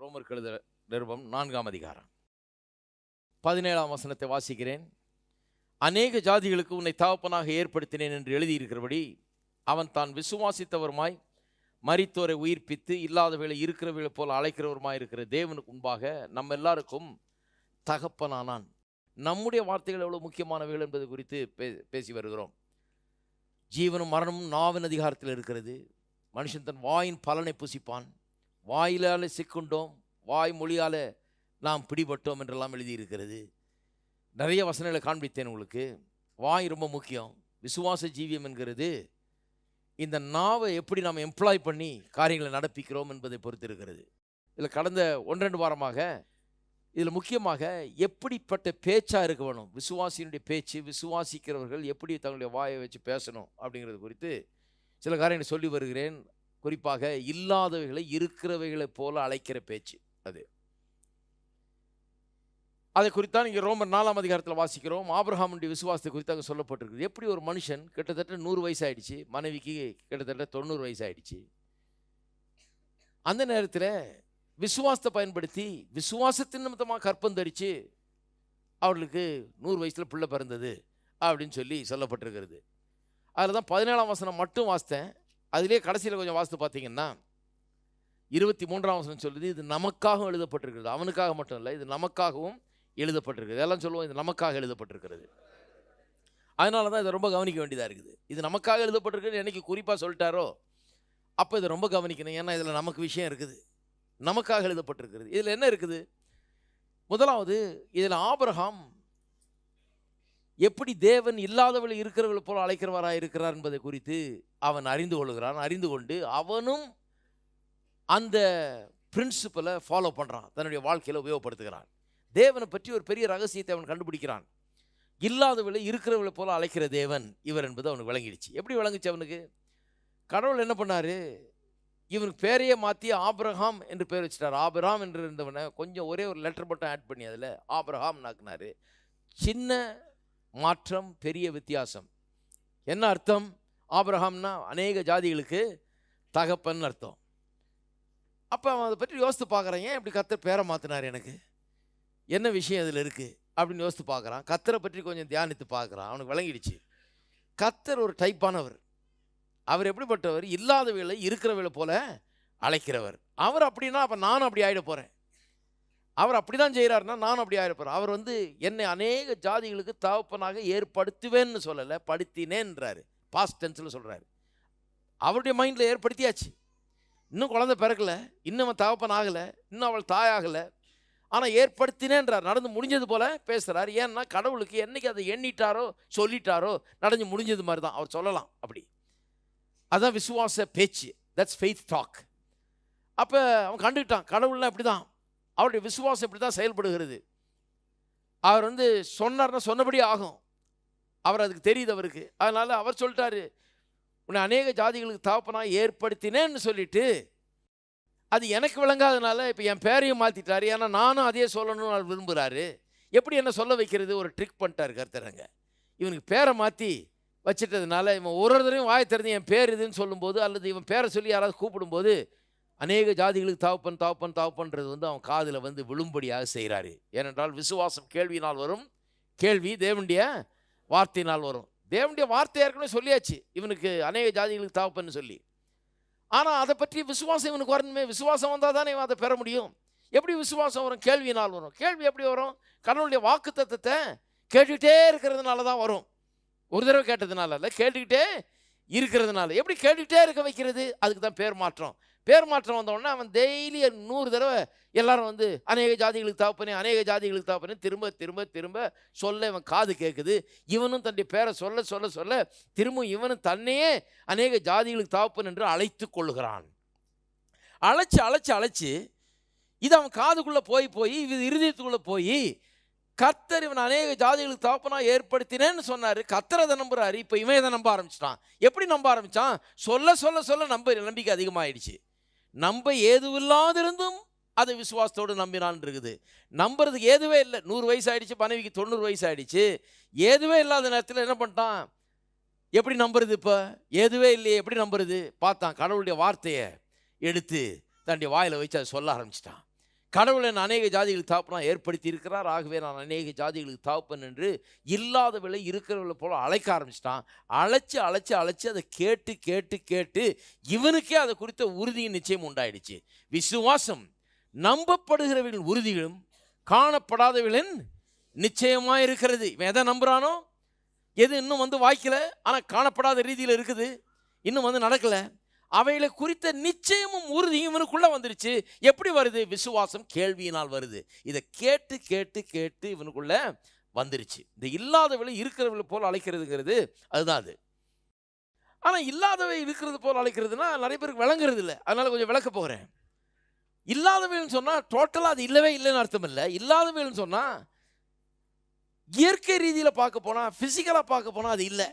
ரோமர் கழுத நிருபம் நான்காம் அதிகாரம். பதினேழாம் வசனத்தை வாசிக்கிறேன். அநேக ஜாதிகளுக்கு உன்னை தகப்பனாக ஏற்படுத்தினேன் என்று எழுதியிருக்கிறபடி அவன் தான் விசுவாசித்தவருமாய் மறித்தோரை உயிர்ப்பித்து இல்லாதவர்களை இருக்கிறவர்களை போல் அழைக்கிறவருமாய் இருக்கிற தேவனுக்கு முன்பாக நம்ம எல்லாருக்கும் தகப்பனானான். நம்முடைய வார்த்தைகள் எவ்வளோ முக்கியமானவைகள் என்பது குறித்து பே பேசி வருகிறோம். ஜீவனும் மரணமும் நாவின் அதிகாரத்தில் இருக்கிறது. மனுஷன் தன் வாயின் பலனை புசிப்பான். வாயிலால் சிக்குண்டோம் வாய் மொழியால் நாம் பிடிபட்டோம் என்றெல்லாம் எழுதியிருக்கிறது. நிறைய வசனங்களை காண்பித்தேன் உங்களுக்கு. வாய் ரொம்ப முக்கியம். விசுவாச ஜீவியம் என்கிறது. இந்த நாவை எப்படி நாம் எம்ப்ளாய் பண்ணி காரியங்களை நடப்பிக்கிறோம் என்பதை பொறுத்து இருக்கிறது இதில் கடந்த ஒன்றெண்டு வாரமாக இதில் முக்கியமாக எப்படிப்பட்ட பேச்சாக இருக்க வேணும்? விசுவாசியினுடைய பேச்சு விசுவாசிக்கிறவர்கள் எப்படி தங்களுடைய வாயை வச்சு பேசணும் அப்படிங்கிறது குறித்து சில காரியங்களை சொல்லி வருகிறேன். குறிப்பாக இல்லாதவைகளை இருக்கிறவைகளைப் போல அழைக்கிற பேச்சு அது. அதை குறித்தான் இங்கே ரோமர் நாலாம் அதிகாரத்தில் வாசிக்கிறோம். ஆப்ரஹாமுடைய விசுவாசத்தை குறித்து அங்கே சொல்லப்பட்டிருக்குது. எப்படி ஒரு மனுஷன் கிட்டத்தட்ட நூறு வயசு ஆயிடுச்சு மனைவிக்கு கிட்டத்தட்ட தொண்ணூறு வயசு ஆயிடுச்சு அந்த நேரத்தில் விசுவாசத்தை பயன்படுத்தி விசுவாசத்தின் நிமித்தமாக கற்பம் தரித்து அவர்களுக்கு நூறு வயசில் பிள்ளை பிறந்தது அப்படின்னு சொல்லி சொல்லப்பட்டிருக்கிறது. அதில் தான் பதினேழாம் வசனம் மட்டும் வாசித்தேன். அதிலே கடைசியில் கொஞ்சம் வாசித்து பார்த்தீங்கன்னா இருபத்தி மூன்றாம் வசனம் சொல்லுது இது நமக்காகவும் எழுதப்பட்டிருக்கிறது. அவனுக்காக மட்டும் இல்லை இது நமக்காகவும் எழுதப்பட்டிருக்கிறது. எல்லாம் சொல்லுவோம் இது நமக்காக எழுதப்பட்டிருக்கிறது. அதனால தான் இதை ரொம்ப கவனிக்க வேண்டியதாக இருக்குது. இது நமக்காக எழுதப்பட்டிருக்குன்னு என்னைக்கு குறிப்பாக சொல்லிட்டாரோ அப்போ இதை ரொம்ப கவனிக்கணும். ஏன்னா இதில் நமக்கு விஷயம் இருக்குது. நமக்காக எழுதப்பட்டிருக்கிறது. இதில் என்ன இருக்குது? முதலாவது இதில் ஆபரகாம் எப்படி தேவன் இல்லாதவள் இருக்கிறவளை போல அழைக்கிறவராக இருக்கிறார் என்பதை குறித்து அவன் அறிந்து கொள்கிறான். அறிந்து கொண்டு அவனும் அந்த பிரின்சிபலை ஃபாலோ பண்ணுறான் தன்னுடைய வாழ்க்கையில் உபயோகப்படுத்துகிறான். தேவனை பற்றி ஒரு பெரிய ரகசியத்தை அவன் கண்டுபிடிக்கிறான். இல்லாதவளை இருக்கிறவளை போல அழைக்கிற தேவன் இவர் என்பது அவனுக்கு விளங்கிடுச்சு. எப்படி விளங்குச்சு அவனுக்கு? கடவுள் என்ன பண்ணார்? இவனுக்கு பேரையே மாற்றி ஆப்ரஹாம் என்று பேர் வச்சிட்டார். ஆபிரகாம் என்று இருந்தவனை கொஞ்சம் ஒரே ஒரு லெட்டர் மட்டும் ஆட் பண்ணி அதில் ஆப்ரஹாம் நாக்குனாரு சின்ன மாற்றம் பெரிய வித்தியாசம். என்ன அர்த்தம்? ஆபிரஹாம்னா அநேக ஜாதிகளுக்கு தகப்பன் அர்த்தம். அப்போ அவன் அதை பற்றி யோசித்து பார்க்குறான். ஏன் இப்படி கத்தர் பேரை மாற்றினார் எனக்கு? என்ன விஷயம் இதில் இருக்குது அப்படின்னு யோசித்து பார்க்குறான். கத்தரை பற்றி கொஞ்சம் தியானித்து பார்க்குறான். அவனுக்கு விளங்கிடுச்சு. கத்தர் ஒரு டைப்பானவர் அவர் எப்படிப்பட்டவர்? இல்லாதவர்களை இருக்கிறவர்களை போல அழைக்கிறவர். அவர் அப்படின்னா அப்போ நானும் அப்படி ஆகிட போகிறேன் அவர் அப்படி தான் செய்கிறாருன்னா நானும் அப்படி ஆகிட அவர் வந்து என்னை அநேக ஜாதிகளுக்கு தகப்பனாக ஏற்படுத்துவேன்னு சொல்லலை படுத்தினேன்றாரு. பாஸ்ட் டென்ஸில் சொல்கிறாரு அவருடைய மைண்டில் ஏற்படுத்தியாச்சு. இன்னும் குழந்தை பிறக்கலை இன்னும் அவன் தகப்பன் ஆகலை இன்னும் அவள் தாயாகலை ஆனால் ஏற்படுத்தினேன்றார். நடந்து முடிஞ்சது போல் பேசுகிறார் ஏன்னா கடவுளுக்கு என்னைக்கு அதை எண்ணிட்டாரோ சொல்லிட்டாரோ நடந்து முடிஞ்சது மாதிரி தான் அவர் சொல்லலாம் அப்படி. அதான் விசுவாச பேச்சு. தட்ஸ் ஃபெய்த் டாக் அப்போ அவன் கண்டுக்கிட்டான் கடவுள்னா இப்படி தான் அவருடைய விசுவாசம் இப்படி தான் செயல்படுகிறது. அவர் வந்து சொன்னார்னா சொன்னபடி ஆகும். அவர் அதுக்கு தெரியுது அவருக்கு. அதனால் அவர் சொல்லிட்டாரு உன்னை அநேக ஜாதிகளுக்கு தாப்பனாக ஏற்படுத்தினேன்னு சொல்லிட்டு அது எனக்கு விளங்காதனால இப்போ என் பேரையும் மாற்றிட்டாரு ஏன்னா நானும் அதே சொல்லணும்னு அவர் விரும்புகிறாரு எப்படி என்ன சொல்ல வைக்கிறது? ஒரு ட்ரிக் பண்ணிட்டார் கருத்துறாங்க இவனுக்கு பேரை மாற்றி வச்சிட்டதுனால இவன் ஒரு ஒருத்தரையும் வாய் வாயை திறந்து என் பேர் இதுன்னு சொல்லும்போது அல்லது இவன் பேரை சொல்லி யாராவது கூப்பிடும்போது அநேக ஜாதிகளுக்கு தாவப்பன் தாவப்பன் தாவப்பன்றது வந்து அவன் காதில் வந்து விழும்படியாக செய்கிறாரு. ஏனென்றால் விசுவாசம் கேள்வியினால் வரும் கேள்வி தேவனுடைய வார்த்தையினால் வரும். தேவனுடைய வார்த்தை ஏற்கனவே சொல்லியாச்சு இவனுக்கு அநேக ஜாதிகளுக்கு தாப்பன்னு சொல்லி. ஆனால் அதை பற்றி விசுவாசம் இவனுக்கு வரணுமே விசுவாசம் வந்தால் தானே இவன் அதை பெற முடியும். எப்படி விசுவாசம் வரும்? கேள்வியினால் வரும். கேள்வி எப்படி வரும்? கடவுளுடைய வாக்கு தத்துவத்தை கேட்டுக்கிட்டே இருக்கிறதுனால தான் வரும். ஒரு தடவை கேட்டதுனால இல்லை கேட்டுக்கிட்டே இருக்கிறதுனால. எப்படி கேட்டுக்கிட்டே இருக்க வைக்கிறது? அதுக்கு தான் பேர் மாற்றம். பேர் மாற்றம் வந்தோடனே அவன் டெய்லி நூறு தடவை எல்லாரும் வந்து அநேக ஜாதிகளுக்கு தாப்பனே அநேக ஜாதிகளுக்கு தாப்பனே திரும்ப திரும்ப திரும்ப சொல்ல இவன் காது கேட்குது இவனும் தன்னுடைய பேரை சொல்ல சொல்ல சொல்ல திரும்ப இவனும் தன்னையே அநேக ஜாதிகளுக்கு தாப்பன் என்று அழைத்து கொள்கிறான் அழைச்சி அழைச்சி அழைச்சி இது அவன் காதுக்குள்ளே போய் போய் இது இருதயத்துக்குள்ளே போய் கத்தர் இவன் அநேக ஜாதிகளுக்கு தாப்பனா ஏற்படுத்தினேன்னு சொன்னார். கத்தரை அதை நம்புறாரு. இப்போ இவன் இதை நம்ப ஆரம்பிச்சிட்டான்? எப்படி நம்ப ஆரம்பித்தான் சொல்ல சொல்ல சொல்ல நம்ப நம்பிக்கை அதிகமாகிடுச்சு நம்ப ஏதுவில்லாதிருந்தும் அதை விசுவாசத்தோடு நம்பினான் இருக்குது நம்புறதுக்கு ஏதுவே இல்லை. நூறு வயசு ஆயிடுச்சு மனைவிக்கு தொண்ணூறு வயசு ஆயிடுச்சு ஏதுவே இல்லாத நேரத்தில் என்ன பண்ணிட்டான்? எப்படி நம்புறது இப்போ? ஏதுவே இல்லையே எப்படி நம்புறது? பார்த்தான் கடவுளுடைய வார்த்தையை எடுத்து தன்னுடைய வாயில் வச்சு அதை சொல்ல ஆரம்பிச்சிட்டான். கடவுளை நான் அநேக ஜாதிகளுக்கு தாப்பனாக ஏற்படுத்தி இருக்கிறார். ஆகவே நான் அநேக ஜாதிகளுக்கு தாப்பன் என்று இல்லாதவளை இருக்கிறவளை போல அழைக்க ஆரம்பிச்சிட்டான். அழைச்சி அழைச்சு அழைச்சி அதை கேட்டு கேட்டு கேட்டு இவனுக்கே அதை குறித்த உறுதியும் நிச்சயம் உண்டாயிடுச்சு. விசுவாசம் நம்பப்படுகிறவர்களின் உறுதிகளும் காணப்படாதவர்களின் நிச்சயமாக இருக்கிறது. இவன் எதை நம்புகிறானோ எது இன்னும் வந்து வாய்க்கல? ஆனால் காணப்படாத ரீதியில் இருக்குது. இன்னும் வந்து நடக்கலை. அவைகளை குறித்த நிச்சயமும் உறுதியும் இவனுக்குள்ளே வந்துருச்சு. எப்படி வருது? விசுவாசம் கேள்வியினால் வருது. இதை கேட்டு கேட்டு கேட்டு இவனுக்குள்ள வந்துருச்சு. இந்த இல்லாதவளை இருக்கிறவளை போல் அழைக்கிறதுங்கிறது அதுதான் அது. ஆனால் இல்லாதவை இருக்கிறது போல் அழைக்கிறதுனா நிறைய பேருக்கு விளங்குறது இல்லை. அதனால் கொஞ்சம் விளக்க போகிறேன் இல்லாதவைன்னு சொன்னால் டோட்டலாக அது இல்லவே இல்லைன்னு அர்த்தம் இல்லை. இல்லாதவைன்னு சொன்னால் இயற்கை ரீதியில் பார்க்க போனால் ஃபிசிக்கலாக பார்க்க போனால் அது இல்லை.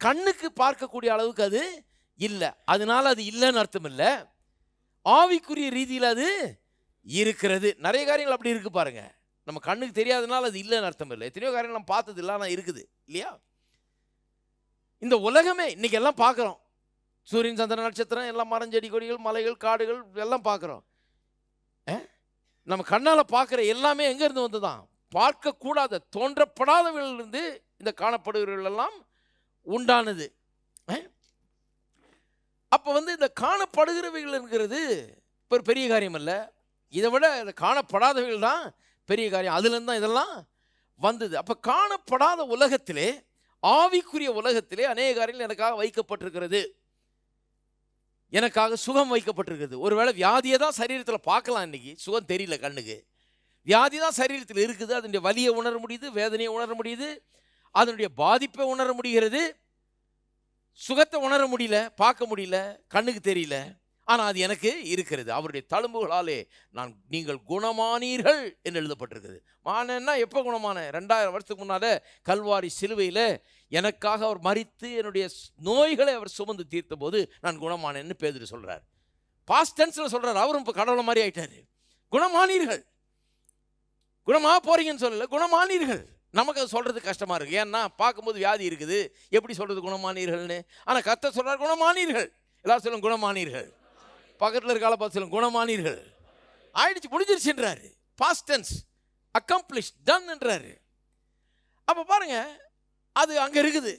கண்ணுக்கு பார்க்கக்கூடிய அளவுக்கு அது இல்லை. அதனால அது இல்லைன்னு அர்த்தம் இல்லை. ஆவிக்குரிய ரீதியில் அது இருக்கிறது. நிறைய காரியங்கள் அப்படி இருக்கு பாருங்க. நம்ம கண்ணுக்கு தெரியாதனால அது இல்லைன்னு அர்த்தம் இல்லை. எத்தனையோ காரியங்கள் நம்ம பார்த்தது இல்லை ஆனால் இருக்குது. இல்லையா? இந்த உலகமே இன்னைக்கு எல்லாம் பார்க்குறோம். சூரியன் சந்திர நட்சத்திரம் எல்லாம் மரம் செடி கொடிகள் மலைகள் காடுகள் எல்லாம் பார்க்குறோம். நம்ம கண்ணால் பார்க்குற எல்லாமே எங்கேருந்து வந்து தான் பார்க்கக்கூடாத தோன்றப்படாதவர்களிலிருந்து இந்த காணப்படுகிறவர்கள் எல்லாம் உண்டானது. அப்போ வந்து இந்த காணப்படுகிறவைகள்ங்கிறது ஒரு பெரிய காரியம் இல்லை இதை விட இந்த காணப்படாதவைகள் தான் பெரிய காரியம். அதுலேருந்து தான் இதெல்லாம் வந்தது. அப்போ காணப்படாத உலகத்திலே ஆவிக்குரிய உலகத்திலே அநேக காரியங்கள் எனக்காக வைக்கப்பட்டிருக்கிறது. எனக்காக சுகம் வைக்கப்பட்டிருக்குது ஒருவேளை வியாதியை தான் சரீரத்தில் பார்க்கலாம் இன்றைக்கி சுகம் தெரியல கண்ணுக்கு. வியாதி தான் சரீரத்தில் இருக்குது. அதனுடைய வலியை உணர முடியுது வேதனையை உணர முடியுது அதனுடைய பாதிப்பை உணர முடிகிறது. சுகத்தை உணர முடியல பார்க்க முடியல கண்ணுக்கு தெரியல. ஆனால் அது எனக்கு இருக்கிறது. அவருடைய தழும்புகளாலே நான் நீங்கள் குணமானீர்கள் என்று எழுதப்பட்டிருக்குது மானன்னா எப்போ குணமான? ரெண்டாயிரம் வருஷத்துக்கு முன்னால கல்வாரி சிலுவையில் எனக்காக அவர் மறித்து என்னுடைய நோய்களை அவர் சுமந்து தீர்த்த போது நான் குணமானேன்னு பேதுரு சொல்கிறார் பாஸ்ட் டென்ஸில் சொல்கிறார் அவரும் இப்போ கடவுளை மாதிரி ஆயிட்டாரு. குணமானீர்கள். குணமாக போறீங்கன்னு சொல்லல குணமானீர்கள். நமக்கு அது சொல்கிறது கஷ்டமாக இருக்குது ஏன்னா பார்க்கும்போது வியாதி இருக்குது. எப்படி சொல்கிறது குணமானீர்கள்னு? ஆனால் கத்த சொல்கிறார் குணமானீர்கள். எல்லாரும் சொல்லும் குணமானீர்கள். பக்கத்தில் இருக்கால பார்த்து சொல்லும் குணமானீர்கள். ஆயிடுச்சு முடிஞ்சிருச்சுன்றாரு. பாஸ்டன்ஸ் அக்கம்ப்ளிஷ் டன்ன்றாரு அப்போ பாருங்க அது அங்கே இருக்குது.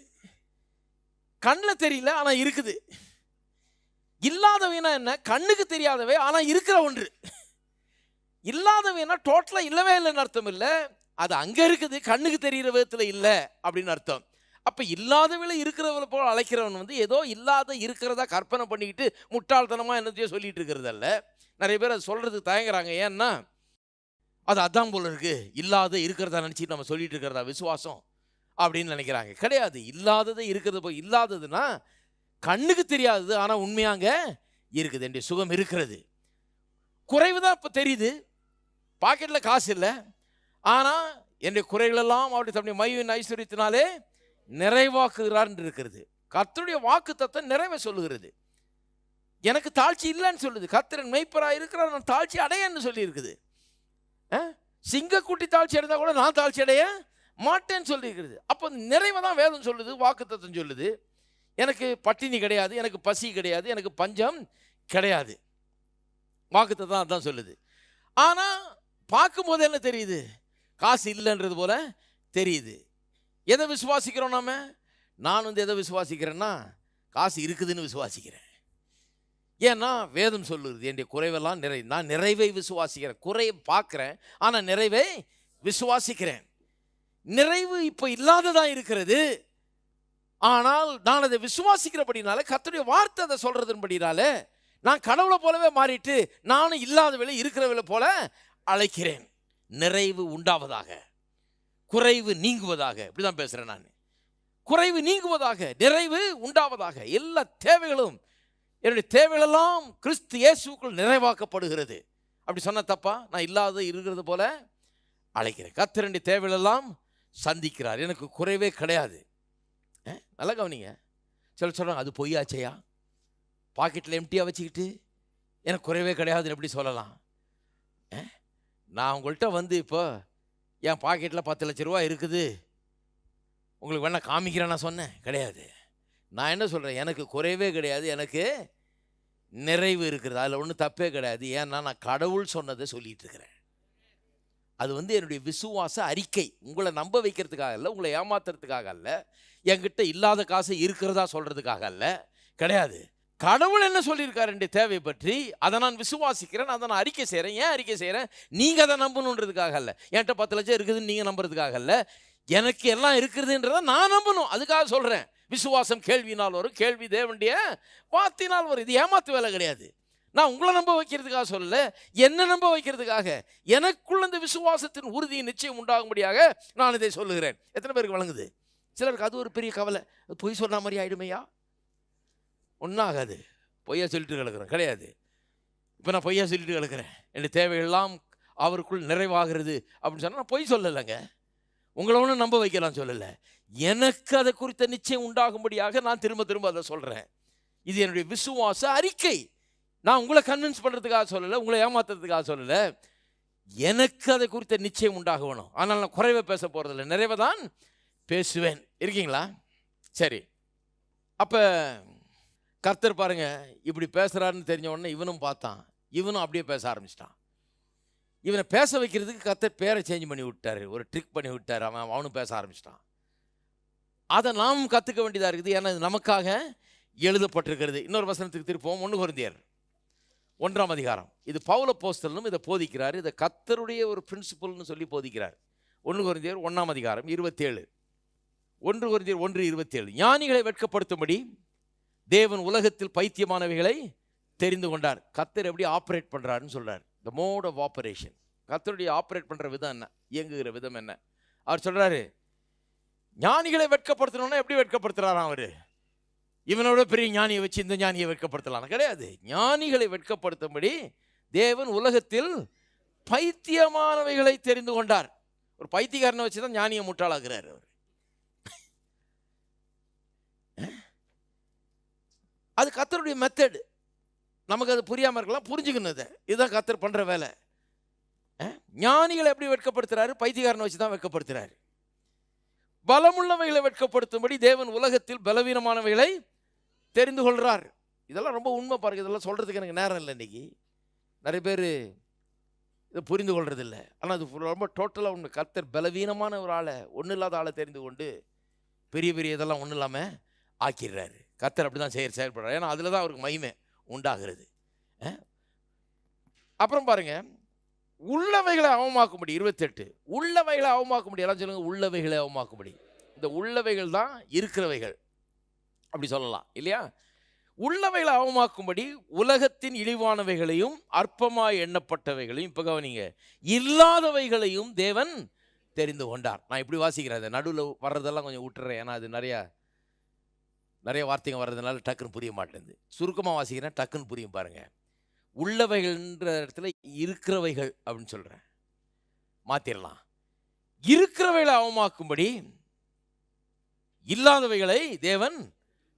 கண்ணில் தெரியல ஆனால் இருக்குது. இல்லாதவைனா என்ன? கண்ணுக்கு தெரியாதவை ஆனால் இருக்கிற ஒன்று. இல்லாதவைனா டோட்டலாக இல்லவே இல்லைன்னு அர்த்தம் இல்லை. அது அங்கே இருக்குது கண்ணுக்கு தெரிகிற விதத்தில் இல்லை அப்படின்னு அர்த்தம். அப்போ இல்லாதவளை இருக்கிறவளை போல் அழைக்கிறவன் வந்து ஏதோ இல்லாத இருக்கிறதா கற்பனை பண்ணிக்கிட்டு முட்டாள்தனமாக என்னத்தையோ சொல்லிட்டு இருக்கிறதல்ல நிறைய பேர் அது சொல்கிறதுக்கு தயங்குறாங்க. ஏன்னா அது அதான் போல இருக்கு. இல்லாத இருக்கிறதா நினச்சிட்டு நம்ம சொல்லிட்டு இருக்கிறதா விசுவாசம் அப்படின்னு நினைக்கிறாங்க. கிடையாது. இல்லாததை இருக்கிறது போய் இல்லாததுன்னா கண்ணுக்கு தெரியாதது ஆனால் உண்மையாங்க இருக்குது. என்னுடைய சுகம் இருக்கிறது. குறைவு தான் இப்போ தெரியுது. பாக்கெட்டில் காசு இல்லை. ஆனால் என்னுடைய குறைகளெல்லாம் அவருடைய தன்னுடைய மைவின் ஐஸ்வர்யத்தினாலே நிறைவாக்குகிறார் என்று இருக்கிறது. கர்த்தருடைய வாக்கு தத்துவம் நிறைவே சொல்லுகிறது. எனக்கு தாழ்ச்சி இல்லைன்னு சொல்லுது. கர்த்தரன் மெய்ப்பராக இருக்கிறார் நான் தாழ்ச்சி அடையன்னு சொல்லியிருக்குது. சிங்கக்குட்டி தாழ்ச்சி அடைந்தால் கூட நான் தாழ்ச்சி அடைய மாட்டேன்னு சொல்லியிருக்கிறது. அப்போ நிறைவை தான் வேதம் சொல்லுது வாக்கு தத்துவம் சொல்லுது. எனக்கு பட்டினி கிடையாது எனக்கு பசி கிடையாது எனக்கு பஞ்சம் கிடையாது. வாக்கு தத்துவம் சொல்லுது. ஆனால் பார்க்கும்போது என்ன தெரியுது? காசு இல்லைன்றது போல தெரியுது. எதை விசுவாசிக்கிறோம் நாம்? நான் வந்து எதை விசுவாசிக்கிறேன்னா காசு இருக்குதுன்னு விசுவாசிக்கிறேன். ஏன்னா வேதம் சொல்லுது என்னுடைய குறைவெல்லாம் நிறை நான் நிறைவை விசுவாசிக்கிறேன். குறையை பார்க்குறேன் ஆனால் நிறைவை விசுவாசிக்கிறேன். நிறைவு இப்போ இல்லாததாக இருக்கிறது. ஆனால் நான் அதை விசுவாசிக்கிறபடினால கத்தனுடைய வார்த்தை அதை சொல்கிறதுபடினால நான் கடவுளை போலவே மாறிட்டு நானும் இல்லாதவளை இருக்கிறவளை போல அழைக்கிறேன். நிறைவு உண்டாவதாக. குறைவு நீங்குவதாக. இப்படி தான் பேசுகிறேன் நான். குறைவு நீங்குவதாக நிறைவு உண்டாவதாக. எல்லா தேவைகளும் என்னுடைய தேவைகளெல்லாம் கிறிஸ்து இயேசுக்குள் நிறைவாக்கப்படுகிறது. அப்படி சொன்ன தப்பா? நான் இல்லாத இருக்கிறது போல அழைக்கிறேன். கத்திரண்டி தேவைகளெல்லாம் சந்திக்கிறார். எனக்கு குறைவே கிடையாது. நல்லா கவனிங்க. சில சொல்கிறாங்க அது பொய்யாச்சையா? பாக்கெட்டில் எம்டியாக வச்சுக்கிட்டு எனக்கு குறைவே கிடையாதுன்னு எப்படி சொல்லலாம்? அஹ், நான் உங்கள்கிட்ட வந்து இப்போ என் பாக்கெட்டில் பத்து லட்ச ரூபா இருக்குது. உங்களுக்கு வேணால் காமிக்கிறேன் நான் சொன்னேன். கிடையாது. நான் என்ன சொல்கிறேன் எனக்கு குறைவே கிடையாது. எனக்கு நிறைவு இருக்கிறது அதில் ஒன்றும் தப்பே கிடையாது. ஏன்னா நான் கடவுள் சொன்னதை சொல்லிகிட்டு இருக்கிறேன். அது வந்து என்னுடைய விசுவாச அறிக்கை. உங்களை நம்ப வைக்கிறதுக்காக இல்லை உங்களை ஏமாத்துறதுக்காக அல்ல என்கிட்ட இல்லாத காசு இருக்கிறதா சொல்கிறதுக்காக அல்ல. கிடையாது. கடவுள் என்ன சொல்லியிருக்காரு தேவை பற்றி? அதை நான் விசுவாசிக்கிறேன் அதை நான் அறிக்கை செய்கிறேன் ஏன் அறிக்கை செய்கிறேன் நீங்கள் அதை நம்பணுன்றதுக்காக அல்ல. என்கிட்ட பத்து லட்சம் இருக்குதுன்னு நீங்கள் நம்புறதுக்காக அல்ல. எனக்கு எல்லாம் இருக்குதுன்றதை நான் நம்பணும். அதுக்காக சொல்கிறேன் விசுவாசம் கேள்வினால் வரும். கேள்வி தேவண்டிய வாத்தினால் வரும். இது ஏமாத்து வேலை கிடையாது. நான் உங்களை நம்ப வைக்கிறதுக்காக சொல்லல. என்ன நம்ப வைக்கிறதுக்காக. எனக்குள்ள இந்த விசுவாசத்தின் உறுதியின் நிச்சயம் உண்டாகும்படியாக நான் இதை சொல்லுகிறேன். எத்தனை பேருக்கு வழங்குது? சிலருக்கு அது ஒரு பெரிய கவலை. பொய் சொன்ன மாதிரி ஆயிடுமையா? ஒன்றும் ஆகாது பொய்யா சொல்லிட்டு கிடக்குறேன். கிடையாது. இப்போ நான் பொய்யா சொல்லிட்டு கிடக்குறேன். என் தேவையெல்லாம் அவருக்குள் நிறைவாகிறது அப்படின்னு சொன்னால் நான் பொய் சொல்லலைங்க. உங்களை ஒன்றும் நம்ப வைக்கலாம் சொல்லலை. எனக்கு அதை குறித்த நிச்சயம் உண்டாகும்படியாக நான் திரும்ப திரும்ப அதை சொல்கிறேன் இது என்னுடைய விசுவாச அறிக்கை. நான் உங்களை கன்வின்ஸ் பண்ணுறதுக்காக சொல்லலை உங்களை ஏமாத்துறதுக்காக சொல்லலை. எனக்கு அதை குறித்த நிச்சயம் உண்டாக வேணும் ஆனால் நான் குறைவை பேச போகிறதில்ல நிறைவை தான் பேசுவேன். இருக்கீங்களா? சரி. அப்போ கர்த்தர் பாருங்க இப்படி பேசுகிறாருன்னு தெரிஞ்ச உடனே இவனும் பார்த்தான். இவனும் அப்படியே பேச ஆரம்பிச்சிட்டான். இவனை பேச வைக்கிறதுக்கு கர்த்தர் பேரை சேஞ்ச் பண்ணி விட்டாரு. ஒரு ட்ரிக் பண்ணி விட்டார். அவன் அவனும் பேச ஆரம்பிச்சிட்டான். அதை நாம் கற்றுக்க வேண்டியதாக இருக்குது. ஏன்னா இது நமக்காக எழுதப்பட்டிருக்கிறது. இன்னொரு வசனத்துக்கு திருப்போம் ஒன்று குருந்தியர் ஒன்றாம் அதிகாரம். இது பவுல போஸ்டலும் இதை போதிக்கிறார். இதை கத்தருடைய ஒரு பிரின்சிபல்னு சொல்லி போதிக்கிறார். ஒன்று குருந்தியர் ஒன்றாம் அதிகாரம் இருபத்தேழு. ஒன்று குருந்தியர் ஒன்று இருபத்தேழு. ஞானிகளை வெட்கப்படுத்தும்படி தேவன் உலகத்தில் பைத்தியமானவைகளை தெரிந்து கொண்டார். கத்தர் எப்படி ஆப்ரேட் பண்ணுறாருன்னு சொல்கிறார் த மோட் ஆஃப் ஆப்ரேஷன் கத்தருடைய ஆப்ரேட் பண்ணுற விதம் என்ன? இயங்குகிற விதம் என்ன? அவர் சொல்கிறாரு ஞானிகளை வெட்கப்படுத்தணும்னா எப்படி வெட்கப்படுத்துகிறாராம் அவர்? இவனோட பெரிய ஞானியை வச்சு இந்த ஞானியை வெட்கப்படுத்தலாம் கிடையாது. ஞானிகளை வெட்கப்படுத்தும்படி தேவன் உலகத்தில் பைத்தியமானவைகளை தெரிந்து கொண்டார். ஒரு பைத்தியக்காரனை வச்சு தான் ஞானியை முட்டாளாகிறார் அவர். அது கத்தருடைய மெத்தடு நமக்கு அது புரியாமல் இருக்கலாம் புரிஞ்சுக்கணுது. இதுதான் கத்தர் பண்ணுற வேலை. ஞானிகளை எப்படி வெட்கப்படுத்துகிறாரு பைத்தியக்காரனை வச்சு தான் வெட்கப்படுத்துகிறாரு பலமுள்ளவைகளை வெட்கப்படுத்தும்படி தேவன் உலகத்தில் பலவீனமானவைகளை தெரிந்து கொள்கிறார் இதெல்லாம் ரொம்ப உண்மை பாருங்க. இதெல்லாம் சொல்கிறதுக்கு எனக்கு நேரம் இல்லை இன்றைக்கி நிறைய பேர் இதை புரிந்து கொள்றதில்ல. ஆனால் அது ரொம்ப டோட்டலாக ஒன்று கர்த்தர் பலவீனமான ஒரு ஆளை ஒன்றும் இல்லாத ஆளை தெரிந்து கொண்டு பெரிய பெரிய இதெல்லாம் ஒன்றும் இல்லாமல் ஆக்கிடுறாரு. கர்த்தர் அப்படி தான் செயல் செயல்படுறார். ஏன்னா அதில் தான் அவருக்கு மகிமை உண்டாகிறது. அப்புறம் பாருங்க உள்ளவைகளை அவமாக்கும்படி இருபத்தெட்டு உள்ளவைகளை அவமாக்கும்படி எல்லாம் சொல்லுங்கள் உள்ளவைகளை அவமாக்கும்படி. இந்த உள்ளவைகள் தான் இருக்கிறவைகள். அப்படி சொல்லலாம் இல்லையா? உள்ளவைகளை அவமாக்கும்படி உலகத்தின் இழிவானவைகளையும் அற்பமாய் எண்ணப்பட்டவைகளையும் இப்போ கவனிங்க இல்லாதவைகளையும் தேவன் தெரிந்து கொண்டார். நான் இப்படி வாசிக்கிறேன் அந்த நடுவில் வர்றதெல்லாம் கொஞ்சம் விட்டுறேன் ஏன்னா அது நிறையா நிறைய வார்த்தைங்க வர்றதுனால டக்குன்னு புரிய மாட்டேங்குது. சுருக்கமாக வாசிக்கிறேன் டக்குன்னு புரியும் பாருங்கள் உள்ளவைகள்ன்ற இடத்துல இருக்கிறவைகள் அப்படின்னு சொல்கிறேன் மாற்றிடலாம் இருக்கிறவைகளை அவமாக்கும்படி இல்லாதவைகளை தேவன்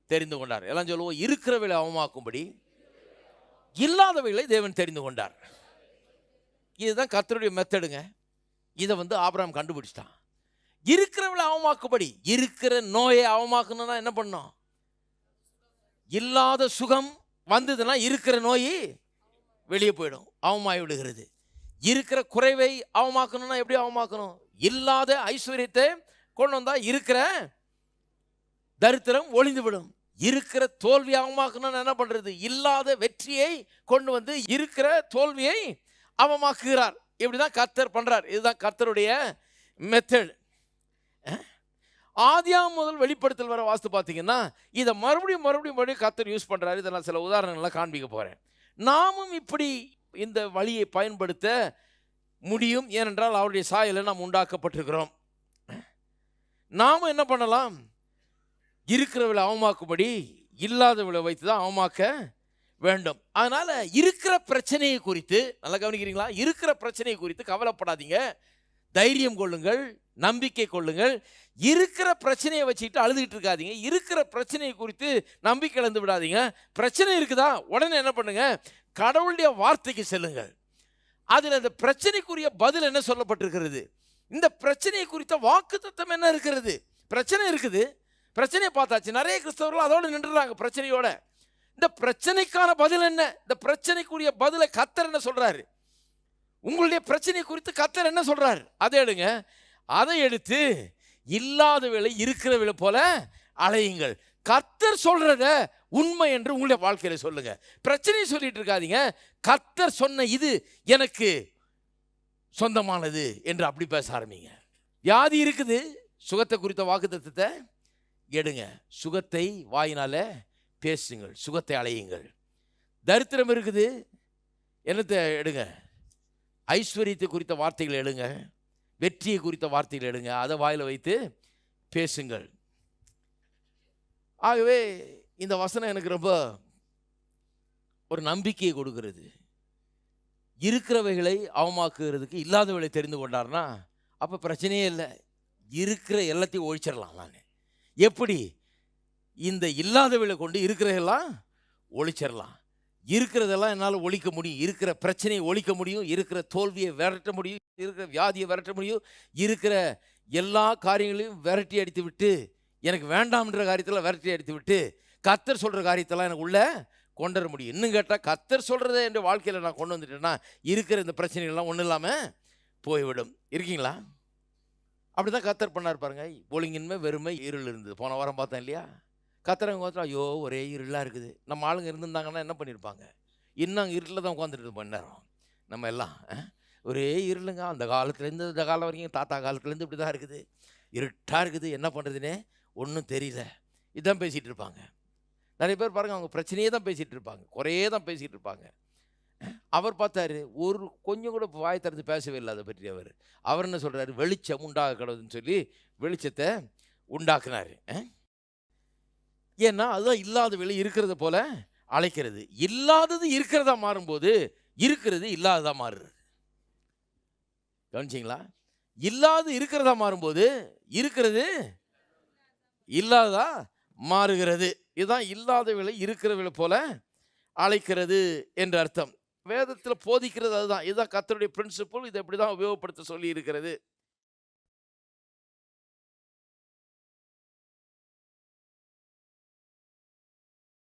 தெரிந்து கொண்டார். எல்லாம் சொல்லுவோம் இருக்கிறவைகளை அவமாக்கும்படி இல்லாதவைகளை தேவன் தெரிந்து கொண்டார். இதுதான் கத்தருடைய மெத்தடுங்க. இதை வந்து ஆபராம் கண்டுபிடிச்சிட்டான். இருக்கிறவளை அவமாக்கும்படி இருக்கிற நோயை அவமாக்கணும்னா என்ன பண்ணோம்? இல்லாத சுகம் வந்ததுன்னா இருக்கிற நோய் வெளியே போயிடும் அவமாய் விடுகிறது. இருக்கிற குறைவை அவமாக்கணும்னா எப்படி அவமாக்கணும்? இல்லாத ஐஸ்வர்யத்தை கொண்டு வந்தால் இருக்கிற தரித்திரம் ஒளிந்துவிடும் இருக்கிற தோல்வி அவமாக்கணும்னு என்ன பண்ணுறது இல்லாத வெற்றியை கொண்டு வந்து இருக்கிற தோல்வியை அவமாக்குகிறார். இப்படிதான் கர்த்தர் பண்ணுறார் இதுதான் கர்த்தருடைய மெத்தட் ஆதியாம் முதல் வெளிப்படுத்தல் வர வாஸ்து பார்த்தீங்கன்னா இதை மறுபடியும் மறுபடியும் மறுபடியும் கத்தர் யூஸ் பண்ணுறாரு இதை நான் சில உதாரணங்கள்லாம் காண்பிக்க போகிறேன் நாமும் இப்படி இந்த வழியை பயன்படுத்த முடியும். ஏனென்றால் அவருடைய சாயலை நாம் உண்டாக்கப்பட்டிருக்கிறோம். நாம் என்ன பண்ணலாம்? இருக்கிறவளை அவமாக்கும்படி இல்லாதவளை வைத்து தான் அவமாக்க வேண்டும். அதனால் இருக்கிற பிரச்சனையை குறித்து நல்லா கவனிக்கிறீங்களா? இருக்கிற பிரச்சனையை குறித்து கவலைப்படாதீங்க. தைரியம் கொள்ளுங்கள் நம்பிக்கை கொள்ளுங்கள். இருக்கிற பிரச்சனையை வச்சுக்கிட்டு அழுதுகிட்டு இருக்காதீங்க. இருக்கிற பிரச்சனையை குறித்து நம்பிக்கை இழந்து விடாதீங்க. பிரச்சனை இருக்குதா? உடனே என்ன பண்ணுங்க? கடவுளுடைய வார்த்தைக்கு செல்லுங்கள். அதில் அந்த பிரச்சனைக்குரிய பதில் என்ன சொல்லப்பட்டிருக்கிறது? இந்த பிரச்சனையை குறித்த வாக்குத்தத்தம் என்ன இருக்கிறது? பிரச்சனை இருக்குது. பிரச்சனையை பார்த்தாச்சு. நிறைய கிறிஸ்தவர்கள் அதோடு நின்றுறாங்க பிரச்சனையோட. இந்த பிரச்சனைக்கான பதில் என்ன? இந்த பிரச்சனைக்குரிய பதிலை கத்தர் என்ன சொல்கிறாரு உங்களுடைய பிரச்சனை குறித்து கத்தர் என்ன சொல்கிறாரு அதை எடுங்க. அதை எடுத்து இல்லாத வேலை இருக்கிற வேலை போல அலையுங்கள். கத்தர் சொல்கிறத உண்மை என்று உங்களுடைய வாழ்க்கையில சொல்லுங்கள் பிரச்சனையை சொல்லிட்டு இருக்காதீங்க. கத்தர் சொன்ன இது எனக்கு சொந்தமானது என்று அப்படி பேச ஆரம்பிங்க. வியாதி இருக்குது. சுகத்தை குறித்த வாக்குத்தத்தத்தை எடுங்க. சுகத்தை வாயினால் பேசுங்கள். சுகத்தை அலையுங்கள். தரித்திரம் இருக்குது. என்னத்தை எடுங்க? ஐஸ்வர்யத்தை குறித்த வார்த்தைகளை எடுங்க. வெற்றியை குறித்த வார்த்தைகள் எடுங்க. அதை வாயில் வைத்து பேசுங்கள். ஆகவே இந்த வசனம் எனக்கு ரொம்ப ஒரு நம்பிக்கையை கொடுக்கிறது. இருக்கிறவைகளை அவமாக்குறதுக்கு இல்லாதவளை தெரிந்து கொண்டார்னா அப்போ பிரச்சனையே இல்லை. இருக்கிற எல்லாத்தையும் ஒழிச்சிடலாம் நான். எப்படி? இந்த இல்லாதவளை கொண்டு இருக்கிறதெல்லாம் ஒழிச்சிடலாம். இருக்கிறதெல்லாம் என்னால் ஒழிக்க முடியும். இருக்கிற பிரச்சனையை ஒழிக்க முடியும். இருக்கிற தோல்வியை விரட்ட முடியும். இருக்கிற வியாதியை விரட்ட முடியும். இருக்கிற எல்லா காரியங்களையும் விரட்டி அடித்து விட்டு எனக்கு வேண்டாம்ன்ற காரியத்தில் விரட்டி அடித்து விட்டு கத்தர் சொல்கிற காரியத்தெல்லாம் எனக்கு உள்ள கொண்டு வர முடியும். இன்னும் கேட்டால் கத்தர் சொல்கிறத என் வாழ்க்கையில் நான் கொண்டு வந்துட்டேன்னா இருக்கிற இந்த பிரச்சனைகள்லாம் ஒன்றும் இல்லாமல் போய்விடும். இருக்கீங்களா? அப்படி தான் கத்தர் பண்ணார் பாருங்க. ஒழுங்கின்மை வெறுமை இருள் இருந்தது. போன வாரம் பார்த்தேன் இல்லையா? கத்தரவங்க ஐயோ ஒரே இருளாக இருக்குது. நம்ம ஆளுங்க இருந்திருந்தாங்கன்னா என்ன பண்ணியிருப்பாங்க இன்னும் அங்கே இருட்டில் தான் உட்காந்துட்டு மணி நேரம். நம்ம எல்லாம் ஒரே இருளுங்க. அந்த காலத்துலேருந்து இந்த காலம் வரைக்கும் தாத்தா காலத்துலேருந்து இப்படி தான் இருக்குது. இருட்டாக இருக்குது. என்ன பண்ணுறதுனே ஒன்றும் தெரியல. இதுதான் பேசிகிட்டு இருப்பாங்க. நிறைய பேர் பாருங்க அவங்க பிரச்சனையே தான் பேசிகிட்டு இருப்பாங்க. குறையே தான் பேசிகிட்டு இருப்பாங்க. அவர் பார்த்தாரு ஒரு கொஞ்சம் கூட வாய் திறந்து பேசவே இல்லை அதை பற்றி அவர். அவர் என்ன சொல்கிறாரு வெளிச்சம் உண்டாக கடவுதுன்னு சொல்லி வெளிச்சத்தை உண்டாக்குனாரு. ஆ ஏன்னா அதுதான் இல்லாத வெளி இருக்கிறத போல அழைக்கிறது. இல்லாதது இருக்கிறதா மாறும்போது இருக்கிறது இல்லாததா மாறுறது. கவனிச்சிங்களா? இல்லாது இருக்கிறதா மாறும்போது இருக்கிறது இல்லாததா மாறுகிறது. இதுதான் இல்லாத விலை இருக்கிற விலை போல அழைக்கிறது என்ற அர்த்தம். வேதத்தில் போதிக்கிறது அதுதான். இதுதான் கத்தருடைய பிரின்சிபல் இதை இப்படி தான் உபயோகப்படுத்த சொல்லி இருக்கிறது.